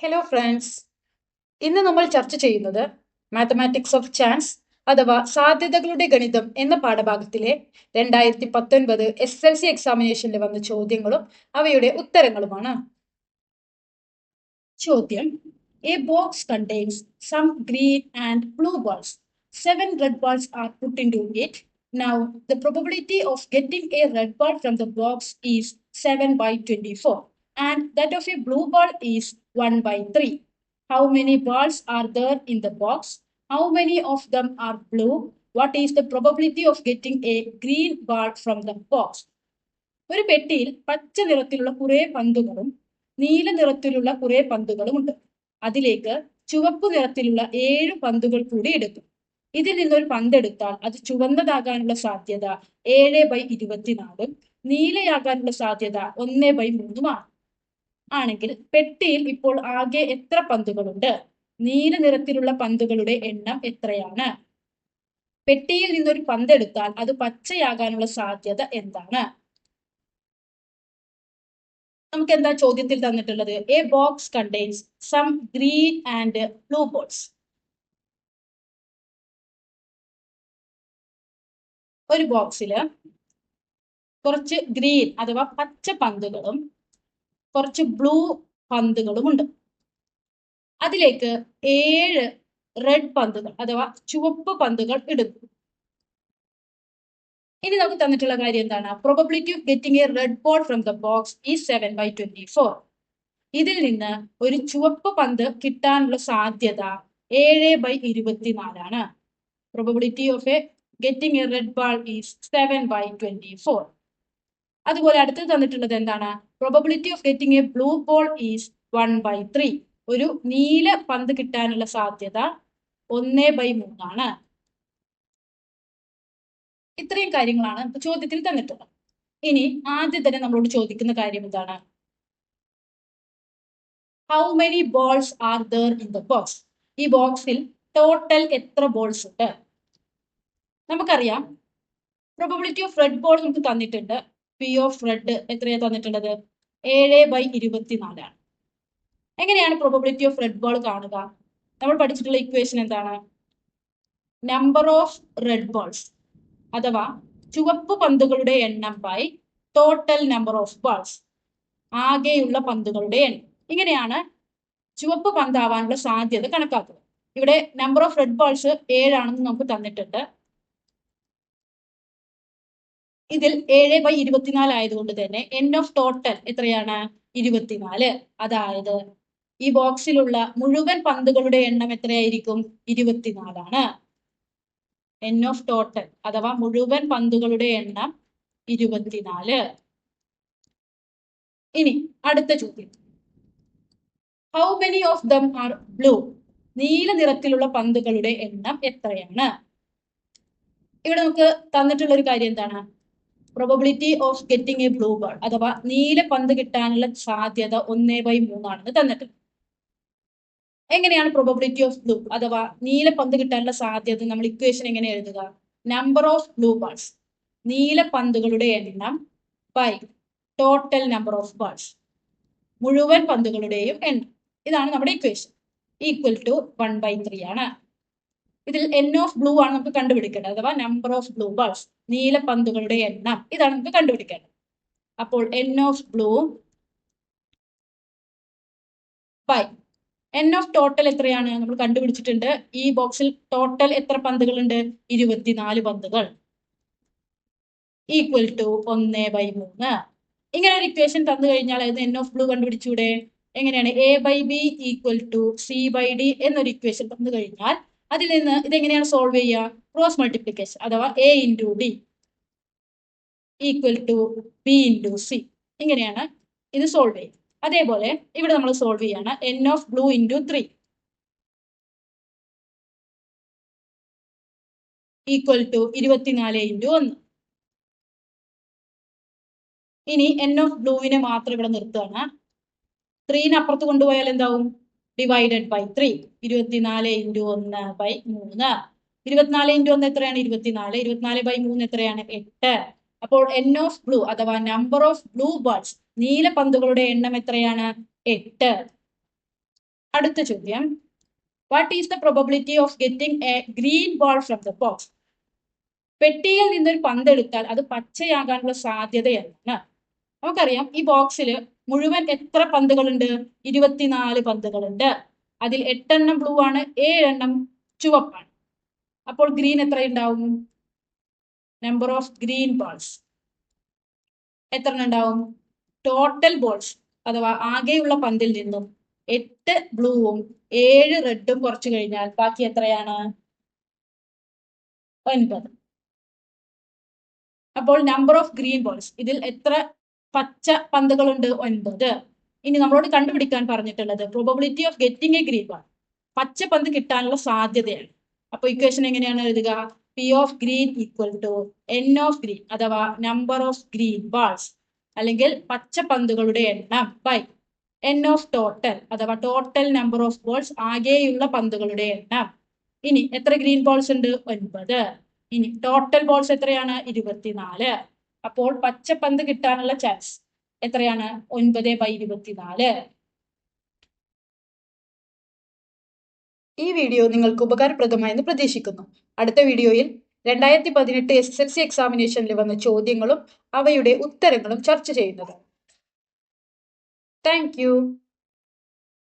Hello friends ഇന്ന് നമ്മൾ ചർച്ച ചെയ്യുന്നത് മാത്തമാറ്റിക്സ് ഓഫ് ചാൻസ് അഥവാ സാധ്യതകളുടെ ഗണിതം എന്ന പാഠഭാഗത്തിലെ രണ്ടായിരത്തി പത്തൊൻപത് എസ് എൽ സി എക്സാമിനേഷനിൽ വന്ന ചോദ്യങ്ങളും അവയുടെ ഉത്തരങ്ങളുമാണ് ചോദ്യം a box contains some green and blue balls. Seven red balls are put into it. Now, the probability of getting a red ball from the box is 7 by 24 and that of a blue ball is 1 by 3. How many balls are there in the box? How many of them are blue? What is the probability of getting a green ball from the box? ഒരു പെട്ടിയിൽ പച്ച നിറത്തിലുള്ള കുറെ പന്തുകളും നീല നിറത്തിലുള്ള കുറെ പന്തുകളും ഉണ്ട് അതിലേക്ക് ചുവപ്പ് നിറത്തിലുള്ള ഏഴ് പന്തുകൾ കൂടി എടുക്കും ഇതിൽ നിന്നൊരു പന്തെടുത്താൽ അത് ചുവന്നതാകാനുള്ള സാധ്യത ഏഴ് ബൈ ഇരുപത്തിനാലും നീലയാകാനുള്ള സാധ്യത ഒന്ന് ബൈ മൂന്നുമാണ് ആണെങ്കിൽ പെട്ടിയിൽ ഇപ്പോൾ ആകെ എത്ര പന്തുകളുണ്ട്? നീല നിറത്തിലുള്ള പന്തുകളുടെ എണ്ണം എത്രയാണ്? പെട്ടിയിൽ നിന്നൊരു പന്തെടുത്താൽ അത് പച്ചയാകാനുള്ള സാധ്യത എന്താണ്? നമുക്ക് എന്താ ചോദ്യത്തിൽ തന്നിട്ടുള്ളത്? A box contains some green and blue balls ഒരു ബോക്സിൽ കുറച്ച് ഗ്രീൻ അഥവാ പച്ച പന്തുകളും കുറച്ച് ബ്ലൂ പന്തുകളും ഉണ്ട്. അതിലേക്ക് ഏഴ് റെഡ് പന്തുകൾ അഥവാ ചുവപ്പ് പന്തുകൾ ഇടുന്നു. ഇനി നമുക്ക് തന്നിട്ടുള്ള കാര്യം എന്താണ്? Probability of getting a red ball from the box ഈ സെവൻ ബൈ ട്വന്റി ഫോർ ഇതിൽ നിന്ന് ഒരു ചുവപ്പ് പന്ത് കിട്ടാനുള്ള സാധ്യത ഏഴ് by ഇരുപത്തിനാലാണ്. Probability of a getting a red ball is seven by twenty four അതുപോലെ അടുത്തത് തന്നിട്ടുള്ളത് എന്താണ്? Probability of getting a blue ball is one by three ഒരു നീല പന്ത് കിട്ടാനുള്ള സാധ്യത ഒന്ന് ബൈ മൂന്നാണ്. ഇത്രയും കാര്യങ്ങളാണ് ചോദ്യത്തിൽ തന്നിട്ടുള്ളത്. ഇനി ആദ്യം തന്നെ നമ്മളോട് ചോദിക്കുന്ന കാര്യം എന്താണ്? How many balls are there in the box ഈ ബോക്സിൽ ടോട്ടൽ എത്ര ബോൾസ് ഉണ്ട്? നമുക്കറിയാം. പ്രോബിലിറ്റി ഓഫ് റെഡ് ബോൾ നമുക്ക് തന്നിട്ടുണ്ട്. പി ഓഫ് റെഡ് എത്രയാണ് തന്നിട്ടുള്ളത്? ഏഴ് ബൈ ഇരുപത്തിനാലാണ് എങ്ങനെയാണ് പ്രോബബിലിറ്റി ഓഫ് റെഡ് ബോൾ കാണുക? നമ്മൾ പഠിച്ചിട്ടുള്ള ഇക്വേഷൻ എന്താണ്? നമ്പർ ഓഫ് റെഡ് ബോൾസ് അഥവാ ചുവപ്പ് പന്തുകളുടെ എണ്ണം by total number of balls ആകെയുള്ള പന്തുകളുടെ എണ്ണം. ഇങ്ങനെയാണ് ചുവപ്പ് പന്താവാനുള്ള സാധ്യത കണക്കാക്കുന്നത്. ഇവിടെ നമ്പർ ഓഫ് റെഡ് ബോൾസ് ഏഴാണെന്ന് നമുക്ക് തന്നിട്ടുണ്ട്. ഇതിൽ ഏഴ് ബൈ ഇരുപത്തിനാല് ആയതുകൊണ്ട് തന്നെ എൻ ഓഫ് ടോട്ടൽ എത്രയാണ്? ഇരുപത്തിനാല്. അതായത് ഈ ബോക്സിലുള്ള മുഴുവൻ പന്തുകളുടെ എണ്ണം എത്രയായിരിക്കും? ഇരുപത്തിനാലാണ്. എൻ ഓഫ് ടോട്ടൽ അഥവാ മുഴുവൻ പന്തുകളുടെ എണ്ണം ഇരുപത്തിനാല്. ഇനി അടുത്ത ചോദ്യം. How many of them are blue നീല നിറത്തിലുള്ള പന്തുകളുടെ എണ്ണം എത്രയാണ്? ഇവിടെ നമുക്ക് തന്നിട്ടുള്ള ഒരു കാര്യം എന്താണ്? Probability of getting a blue ball അഥവാ നീല പന്ത് കിട്ടാനുള്ള സാധ്യത ഒന്നേ ബൈ മൂന്നാണെന്ന് തന്നിട്ടുണ്ട് എങ്ങനെയാണ് പ്രോബബിലിറ്റി ഓഫ് ബ്ലൂ അഥവാ നീല പന്ത് കിട്ടാനുള്ള സാധ്യത നമ്മൾ ഇക്വേഷൻ എങ്ങനെ എഴുതുക? നമ്പർ ഓഫ് ബ്ലൂ ബോൾസ് നീല പന്തുകളുടെ എണ്ണം by total number of balls മുഴുവൻ പന്തുകളുടെയും എണ്ണം. ഇതാണ് നമ്മുടെ equation equal to one by three ആണ്. ഇതിൽ എൻ ഓഫ് ബ്ലൂ ആണ് നമുക്ക് കണ്ടുപിടിക്കേണ്ടത്. അഥവാ നമ്പർ ഓഫ് ബ്ലൂ ബാൾസ് നീല പന്തുകളുടെ എണ്ണം. ഇതാണ് നമുക്ക് കണ്ടുപിടിക്കേണ്ടത്. അപ്പോൾ N of blue by N of total എത്രയാണ്? നമ്മൾ കണ്ടുപിടിച്ചിട്ടുണ്ട്. ഈ ബോക്സിൽ ടോട്ടൽ എത്ര പന്തുകളുണ്ട്? ഇരുപത്തിനാല് പന്തുകൾ. ഈക്വൽ ടു ഒന്ന് ബൈ മൂന്ന്. ഇങ്ങനെ ഒരു ഇക്വേഷൻ തന്നു കഴിഞ്ഞാൽ അത് എൻ ഓഫ് ബ്ലൂ കണ്ടുപിടിച്ചൂടെ? എങ്ങനെയാണ്? A by B equal to C by D എന്നൊരു ഇക്വേഷൻ തന്നു കഴിഞ്ഞാൽ അതിൽ നിന്ന് ഇതെങ്ങനെയാണ് സോൾവ് ചെയ്യുക? ക്രോസ് മൾട്ടിപ്ലിക്കേഷൻ അഥവാ A into D equal to B into C ഇങ്ങനെയാണ് ഇത് സോൾവ് ചെയ്യുക. അതേപോലെ ഇവിടെ നമ്മൾ സോൾവ് ചെയ്യാണ് N of blue into three equal to ഇരുപത്തിനാല് ഇന്റു ഒന്ന്. ഇനി എൻ ഓഫ് ബ്ലൂവിനെ മാത്രം ഇവിടെ നിർത്തുകയാണ്. ത്രീനെ അപ്പുറത്ത് കൊണ്ടുപോയാൽ എന്താവും? ഡിവൈഡഡ് ബൈ ത്രീ ഇരുപത്തിനാല് ഇന്റു ഒന്ന് ബൈ മൂന്ന്. ഇരുപത്തിനാല് ഇന്റു ഒന്ന് എത്രയാണ്? ഇരുപത്തിനാല്. ഇരുപത്തിനാല് ബൈ മൂന്ന് എത്രയാണ്? എട്ട്. അപ്പോൾ എൻ ഓഫ് ബ്ലൂ അഥവാ നമ്പർ ഓഫ് ബ്ലൂ ബേർഡ്സ് നീല പന്തുകളുടെ എണ്ണം എത്രയാണ്? എട്ട്. അടുത്ത ചോദ്യം. What is the probability of getting a green ball from the box പെട്ടിയിൽ നിന്നൊരു പന്ത് എടുത്താൽ അത് പച്ചയാകാനുള്ള സാധ്യത എന്താണ് നമുക്കറിയാം ഈ ബോക്സിൽ മുഴുവൻ എത്ര പന്തുകളുണ്ട്? ഇരുപത്തിനാല് പന്തുകളുണ്ട്. അതിൽ എട്ടെണ്ണം ബ്ലൂ ആണ് ഏഴെണ്ണം ചുവപ്പാണ്. അപ്പോൾ ഗ്രീൻ എത്ര ഉണ്ടാവും നമ്പർ ഓഫ് ഗ്രീൻ ബോൾസ് എത്ര ഉണ്ടാവും? ടോട്ടൽ ബോൾസ് അഥവാ ആകെയുള്ള പന്തിൽ നിന്നും എട്ട് ബ്ലൂവും ഏഴ് റെഡും കുറച്ചു കഴിഞ്ഞാൽ ബാക്കി എത്രയാണ്? ഒൻപത്. അപ്പോൾ നമ്പർ ഓഫ് ഗ്രീൻ ബോൾസ് ഇതിൽ എത്ര പച്ച പന്തുകളുണ്ട് ഒൻപത്. ഇനി നമ്മളോട് കണ്ടുപിടിക്കാൻ പറഞ്ഞിട്ടുള്ളത് probability of getting a green ball പച്ച പന്ത് കിട്ടാനുള്ള സാധ്യതയാണ്. അപ്പൊ ഇക്വേഷൻ എങ്ങനെയാണ് എഴുതുക? P of green equal to N of green അഥവാ നമ്പർ ഓഫ് ഗ്രീൻ ബാൾസ് അല്ലെങ്കിൽ പച്ച പന്തുകളുടെ എണ്ണം ബൈ എൻ ഓഫ് ടോട്ടൽ അഥവാ ടോട്ടൽ നമ്പർ ഓഫ് ബോൾസ് ആകെയുള്ള പന്തുകളുടെ എണ്ണം. ഇനി എത്ര ഗ്രീൻ ബോൾസ് ഉണ്ട്? ഒൻപത്. ഇനി ടോട്ടൽ ബോൾസ് എത്രയാണ്? ഇരുപത്തിനാല്. അപ്പോൾ പച്ച പന്ത് കിട്ടാനുള്ള ചാൻസ് എത്രയാണ്? ഒൻപത് ബൈ ഇരുപത്തിനാല്. ഈ വീഡിയോ നിങ്ങൾക്ക് ഉപകാരപ്രദമായെന്ന് പ്രതീക്ഷിക്കുന്നു. അടുത്ത വീഡിയോയിൽ രണ്ടായിരത്തി പതിനെട്ട് എസ് എസ് എൽ സി എക്സാമിനേഷനിൽ വന്ന ചോദ്യങ്ങളും അവയുടെ ഉത്തരങ്ങളും ചർച്ച ചെയ്യുന്നത്. താങ്ക്